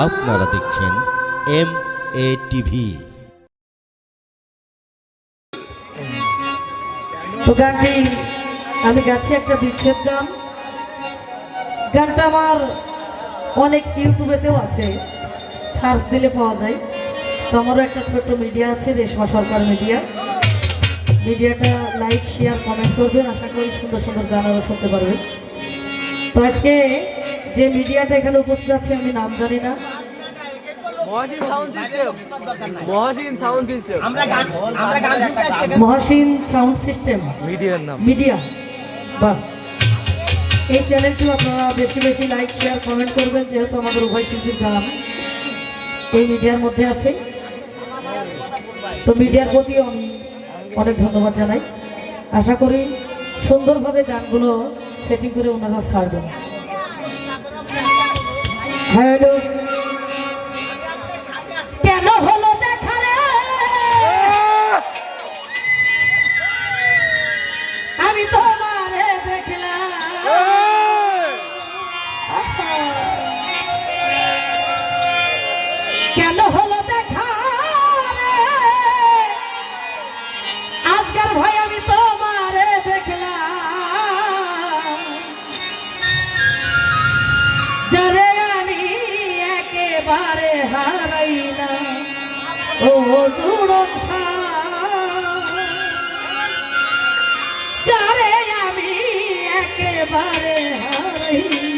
আপনারা দেখছেন M A TV. তো গানটি, আমি গাছি একটা বিচ্ছেদ গান। গানটা আমার অনেক ইউটিউবেতেও আছে, সার্চ দিলে পাওয়া যায়। তো আমারও একটা ছোট্ট মিডিয়া আছে, রেশমা সরকার মিডিয়া। মিডিয়াটা লাইক শেয়ার কমেন্ট করবেন। আশা করি সুন্দর সুন্দর গান আরও শুনতে পারবেন তো আজকে যে মিডিয়াটা এখানে উপস্থিত আছে আমি নাম জানি না। Mohsin sound system. মিডিয়ার নাম। মিডিয়া। বাহ। এই চ্যানেলটি আপনারা বেশি বেশি লাইক শেয়ার কমেন্ট করবেন যেহেতু আমাদের উভয় শিল্পীর গান এই মিডিয়ার মধ্যে আছে। তো মিডিয়ার প্রতি আমি অনেক ধন্যবাদ জানাই। আশা করি সুন্দরভাবে গানগুলো সেটিং করে ওনারা ছাড়বেন। হ্যালো কেন হলো দেখা আমি দেখলাম। কেন হলো দেখা আজকাল Hey.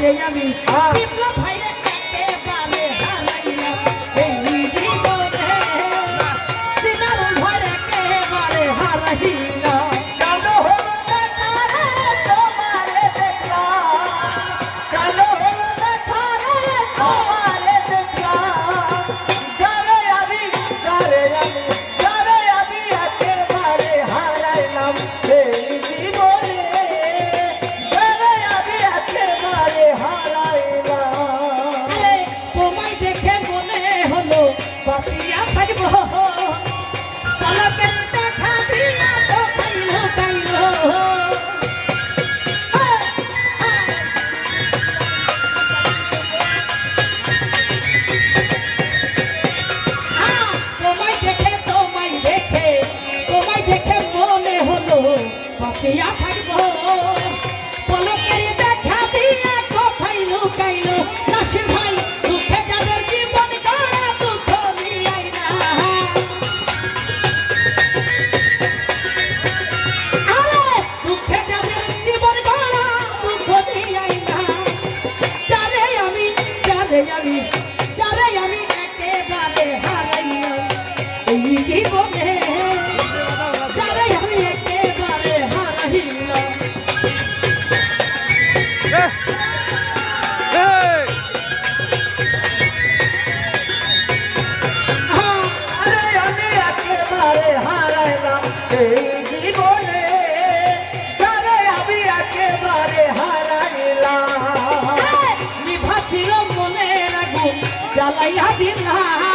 भेजा भी विप्लव भाई ने জ্বালাইয়া দিলা